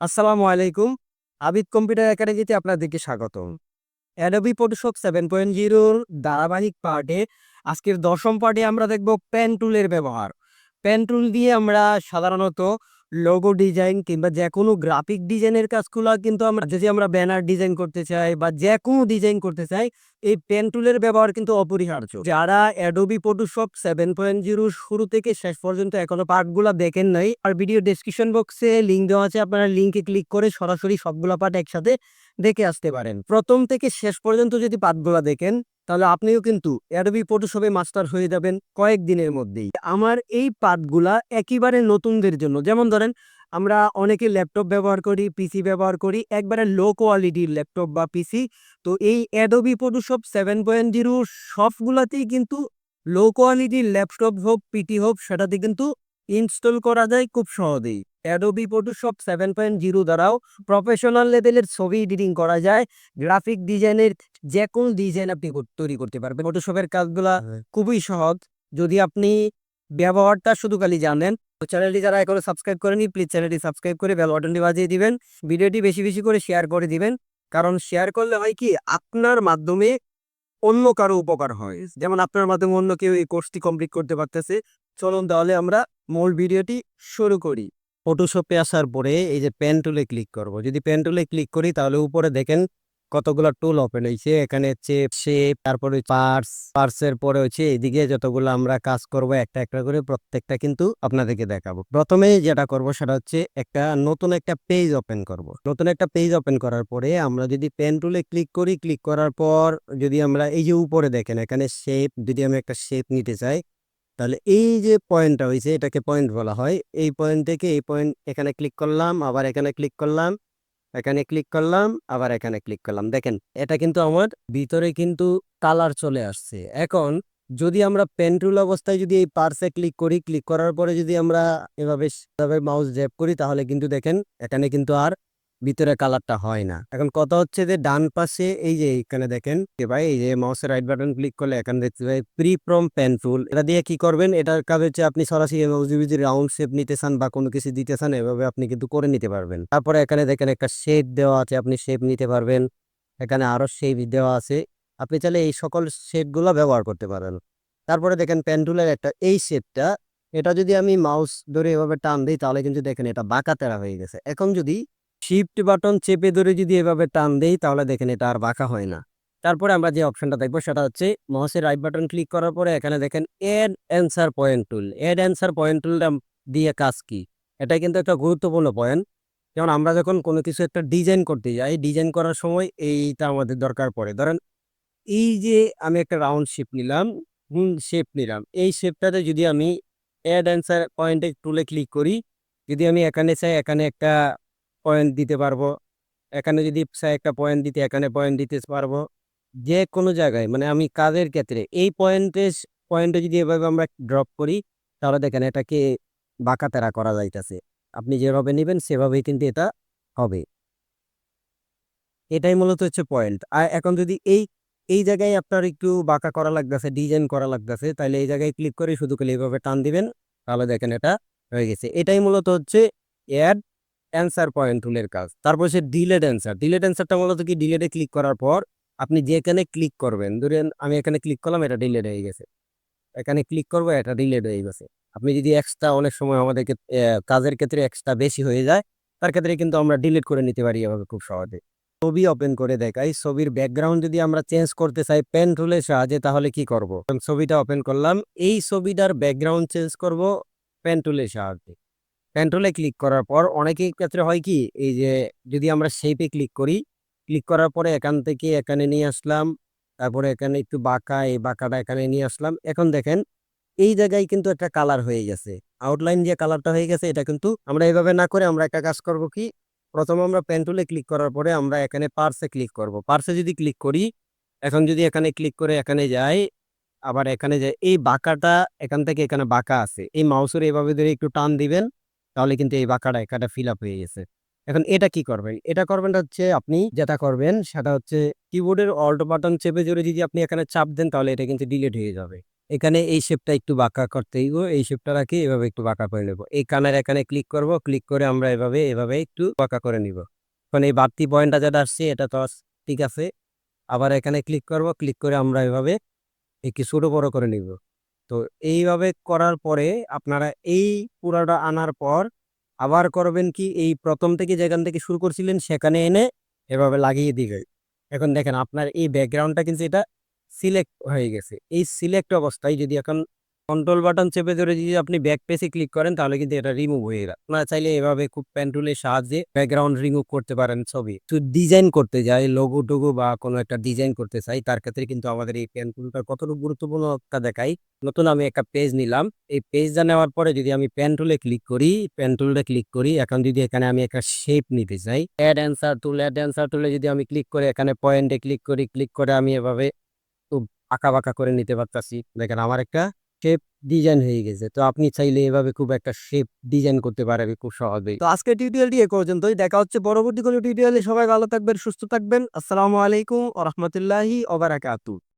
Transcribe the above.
আসসালামু আলাইকুম। আবিদ কম্পিউটার একাডেমিতে আপনাদেরকে স্বাগত অ্যাডোবি ফটোশপ সেভেন পয়েন্ট জিরোর ধারাবাহিক পার্টে, আজকের দশম পার্টে আমরা দেখব পেন টুলের ব্যবহার। পেন টুল দিয়ে আমরা সাধারণত লোগো ডিজাইন কিংবা যে কোনো গ্রাফিক ডিজাইনের কাজগুলো কিন্তু আমরা, যদি আমরা ব্যানার ডিজাইন করতে চাই বা যে কোনো ডিজাইন করতে চাই, এই পেন টুলের ব্যবহার কিন্তু অপরিহার্য। যারা Adobe Photoshop seven point zero শুরু থেকে শেষ পর্যন্ত এখনও পার্টগুলো দেখেন নাই, আর ভিডিও ডেসক্রিপশন বক্সে লিঙ্ক দেওয়া আছে, আপনারা লিঙ্কে ক্লিক করে সরাসরি সবগুলো পার্ট একসাথে দেখে আসতে পারেন। প্রথম থেকে শেষ পর্যন্ত যদি পার্টগুলো দেখেন তাহলে আপনিও কিন্তু অ্যাডোবি ফটোশপে মাস্টার হয়ে যাবেন কয়েকদিনের মধ্যেই। আমার এই পার্টগুলা একেবারে নতুনদের জন্য। যেমন ধরেন, আমরা অনেকে ল্যাপটপ ব্যবহার করি পিসি ব্যবহার করি, একবারে লো কোয়ালিটির ল্যাপটপ বা পিসি তো এই Adobe Photoshop seven point zero সবগুলাতেই কিন্তু লো কোয়ালিটির ল্যাপটপ হোক পিটি হোক, সেটাতে কিন্তু ইনস্টল করা যায় খুব সহজেই। Adobe Photoshop seven point zero দ্বারাও প্রফেশনাল লেভেলের ছবি এডিটিং করা যায়। গ্রাফিক ডিজাইনের যে কোনো ডিজাইন আপনি তৈরি করতে পারবেন। ফটোশপের কাজগুলা খুবই সহজ। যদি আপনি ব্যবহারটা শুধু খালি জানেন তো চ্যানেলটি যারা এখনও সাবস্ক্রাইব করেনি প্লিজ চ্যানেলটি সাবস্ক্রাইব করে বেল বাটনটি বাজিয়ে দিবেন। ভিডিওটি বেশি বেশি করে শেয়ার করে দিবেন। কারণ শেয়ার করলে হয় কি আপনার মাধ্যমে অন্য কারও উপকার হয়। যেমন আপনার মাধ্যমে অন্য কেউ এই কোর্সটি কমপ্লিট করতে পারতেছে। চলুন তাহলে আমরা মূল ভিডিওটি শুরু করি। ফটোশপে আসার পরে এই যে পেন টুলে ক্লিক করব। যদি পেন টুলে ক্লিক করি, তাহলে উপরে দেখেন কতগুলো টুল ওপেন হয়েছে এখানে হচ্ছে শেপ তারপরে পার্স পার্টসের পরে হচ্ছে এদিকে যতগুলো আমরা কাজ করব, একটা একটা করে প্রত্যেকটা কিন্তু আপনাদেরকে দেখাবো। প্রথমে যেটা করব, সেটা হচ্ছে একটা নতুন একটা পেজ ওপেন করব। নতুন একটা পেজ ওপেন করার পরে আমরা যদি পেন টুলে ক্লিক করি ক্লিক করার পর যদি আমরা এই যে উপরে দেখেন, এখানে শেপ যদি আমি একটা শেপ নিতে চাই তাহলে এই যে পয়েন্টটা হয়েছে এটাকে পয়েন্ট বলা হয়। এই পয়েন্ট থেকে এই পয়েন্ট এখানে ক্লিক করলাম, আবার এখানে ক্লিক করলাম, এখানে ক্লিক করলাম, আবার এখানে ক্লিক করলাম। দেখেন, এটা কিন্তু আমার ভিতরে কিন্তু কালার চলে আসছে। এখন যদি আমরা পেন্টুল অবস্থায় যদি এই পার্সে ক্লিক করি, ক্লিক করার পরে যদি আমরা এভাবে এভাবে মাউস জ্যাপ করি, তাহলে কিন্তু দেখেন, এখানে কিন্তু আর ভিতরে কালারটা হয় না। এখন কথা হচ্ছে যে, ডান পাশে এই যে, এখানে দেখেন ভাই, এই যে মাউসের রাইট বাটন ক্লিক করলে এখানে দেখতে পাই প্রি প্রম পেন টুল এটা দিয়ে কি করবেন, এটার কাজ হচ্ছে আপনি সরাসরি রাউন্ড শেপ নিতে চান বা কোনো কিছু দিতে চান, এভাবে আপনি কিন্তু করে নিতে পারবেন। তারপরে এখানে দেখেন একটা শেপ দেওয়া আছে, আপনি শেপ নিতে পারবেন। এখানে আরও শেপ দেওয়া আছে। আপনি চাইলে এই সকল শেপগুলো ব্যবহার করতে পারেন। তারপরে দেখেন পেন টুলের একটা এই শেপটা এটা যদি আমি মাউস ধরে এভাবে টান দিই, তাহলে কিন্তু দেখেন এটা বাঁকা তেরা হয়ে গেছে। এখন যদি শিফট বাটন চেপে ধরে যদি এভাবে টান দেই, তাহলে দেখেন এটা আর বাঁকা হয় না। তারপরে আমরা যে অপশনটা দেখব, সেটা হচ্ছে মাউসের রাইট বাটন ক্লিক করার পরে এখানে দেখেন add anchor point tool add anchor point টুলটা দিয়ে কাজ কি? এটা কিন্তু একটা গুরুত্বপূর্ণ পয়েন্ট যেমন আমরা যখন কোনো কিছু একটা ডিজাইন করতে যাই ডিজাইন করার সময় এইটা আমাদের দরকার পড়ে। ধরেন এই যে আমি একটা রাউন্ড শেপ নিলাম শেপ নিলাম, এই শেপটাতে যদি আমি অ্যাড অ্যান্সার পয়েন্টে টুলে ক্লিক করি, যদি আমি এখানে চাই, এখানে একটা পয়েন্ট দিতে পারব। এখানে যদি একটা পয়েন্ট দিতে, এখানে পয়েন্ট দিতে পারব। যে কোনো জায়গায় মানে আমি কাজের ক্ষেত্রে, এই পয়েন্টে পয়েন্টে যদি এভাবে আমরা ড্রপ করি, তাহলে দেখেন এটাকে বাঁকা তেরা করা যাইতেছে। আপনি যেভাবে নেবেন, সেভাবেই কিন্তু এটা হবে। এটাই মূলত হচ্ছে পয়েন্ট আর এখন যদি এই এই জায়গায় আপনার একটু বাঁকা করা লাগতেছে ডিজাইন করা লাগতেছে তাহলে এই জায়গায় ক্লিক করে শুধু খালি এইভাবে টান দিবেন, তাহলে দেখেন এটা হয়ে গেছে। এটাই মূলত হচ্ছে অ্যাড অ্যান্সার পয়েন্ট টুলের কাজ। তারপর সে ডিলেড অ্যান্সার ডিলেট অ্যান্সারটা মূলত কি? ডিলেটে ক্লিক করার পর আপনি যেখানে ক্লিক করবেন, ধরেন আমি এখানে ক্লিক করলাম, এটা ডিলেট হয়ে গেছে। এখানে ক্লিক করব, এটা ডিলেট হয়ে গেছে। আপনি যদি এক্সট্রা অনেক সময় আমাদেরকে কাজের ক্ষেত্রে এক্সট্রা বেশি হয়ে যায়, তার ক্ষেত্রে কিন্তু আমরা ডিলিট করে নিতে পারি এভাবে খুব সহজে। ছবি ওপেন করে দেখাই। ছবির ব্যাকগ্রাউন্ড যদি আমরা চেঞ্জ করতে চাই পেন টুলের সাহায্যে, তাহলে কি করব? ছবিটা ওপেন করলাম। এই ছবিটার ব্যাকগ্রাউন্ড চেঞ্জ করব পেন টুলের সাহায্যে। পেন টুলে ক্লিক করার পর অনেকের ক্ষেত্রে হয় কি, এই যে যদি আমরা শেপে ক্লিক করি ক্লিক করার পরে এখান থেকে এখানে নিয়ে আসলাম, তারপরে এখানে একটু বাঁকা, এই বাঁকাটা এখানে নিয়ে আসলাম। এখন দেখেন, এই জায়গায় কিন্তু একটা কালার হয়ে গেছে। আউটলাইন যে কালারটা হয়ে গেছে, এটা কিন্তু আমরা এইভাবে না করে আমরা একটা কাজ করব কি, প্রথমে আমরা পেন টুলে ক্লিক করার পরে আমরা এখানে পার্সে ক্লিক করব। পার্সে যদি ক্লিক করি, এখন যদি এখানে ক্লিক করে এখানে যাই, আবার এখানে যাই, এই বাঁকাটা এখান থেকে এখানে বাঁকা আছে। এই মাউসের এইভাবে ধরে একটু টান দিবেন তাহলে কিন্তু এই বাঁকাটা এখানে ফিল আপ হয়ে গেছে। এখন এটা কি করবেন? এটা করবেন হচ্ছে আপনি যেটা করবেন সেটা হচ্ছে কিবোর্ডের অল্ট বাটন চেপে জোরে যদি আপনি এখানে চাপ দেন তাহলে এটা কিন্তু ডিলিট হয়ে যাবে। এখানে এই শেপটা একটু বাঁকা করতে হইব এই শেপটা রাখি, এভাবে একটু বাঁকা করে নেব। এই কানের এখানে ক্লিক করব ক্লিক করে আমরা এভাবে এভাবে একটু বাঁকা করে নিব। এখন এই বাড়তি পয়েন্টটা যেটা আসছে এটা তো ঠিক আছে। আবার এখানে ক্লিক করব ক্লিক করে আমরা এভাবে একটু ছোট বড় করে নিব। তো এইভাবে করার পরে আপনারা এই পুরাটা আনার পর আবার করবেন কি? এই প্রথম থেকে যেখান থেকে শুরু করছিলেন সেখানে এনে এভাবে লাগিয়ে দিবে। এখন দেখেন আপনার এই ব্যাকগ্রাউন্ডটা কিন্তু এটা সিলেক্ট হয়ে গেছে। এই সিলেক্ট অবস্থায় যদি এখন কন্ট্রোল বাটন চেপে ধরে যদি আপনি ব্যাক পেজে ক্লিক করেন, তাহলে কিন্তু এটা রিমুভ হয়ে যাবে আপনারা চাইলে এভাবে খুব পেন টুলের সাহায্যে ব্যাকগ্রাউন্ড রিমুভ করতে পারেন ছবি। তো ডিজাইন করতে যাই লোগো টোগো বা কোনো একটা ডিজাইন করতে চাই, তার ক্ষেত্রে কিন্তু আমাদের এই পেন কতটুকু গুরুত্বপূর্ণ তা দেখাই? নতুন আমি একটা পেজ নিলাম। এই পেজটা নেওয়ার পরে যদি আমি পেন টুলে ক্লিক করি পেন টুলে ক্লিক করি, এখন যদি এখানে আমি একটা শেপ নিতে চাই add anchor tool add anchor টুলে যদি আমি ক্লিক করে এখানে পয়েন্টে ক্লিক করি ক্লিক করে আমি এভাবে খুব আঁকা বাঁকা করে নিতে পারতাছি। দেখেন আমার একটা শেপ ডিজাইন হয়ে গেছে। তো আপনি চাইলে এভাবে খুব একটা শেপ ডিজাইন করতে পারবে খুব সহজেই। তো আজকে টিউটোরিয়ালটি এ পর্যন্তই। দেখা হচ্ছে পরবর্তী কোনো টিউটোরিয়ালে সবাই ভালো থাকবেন, সুস্থ থাকবেন। আসসালামু আলাইকুম ওয়া ওবার ওয়া বারাকাতুহু।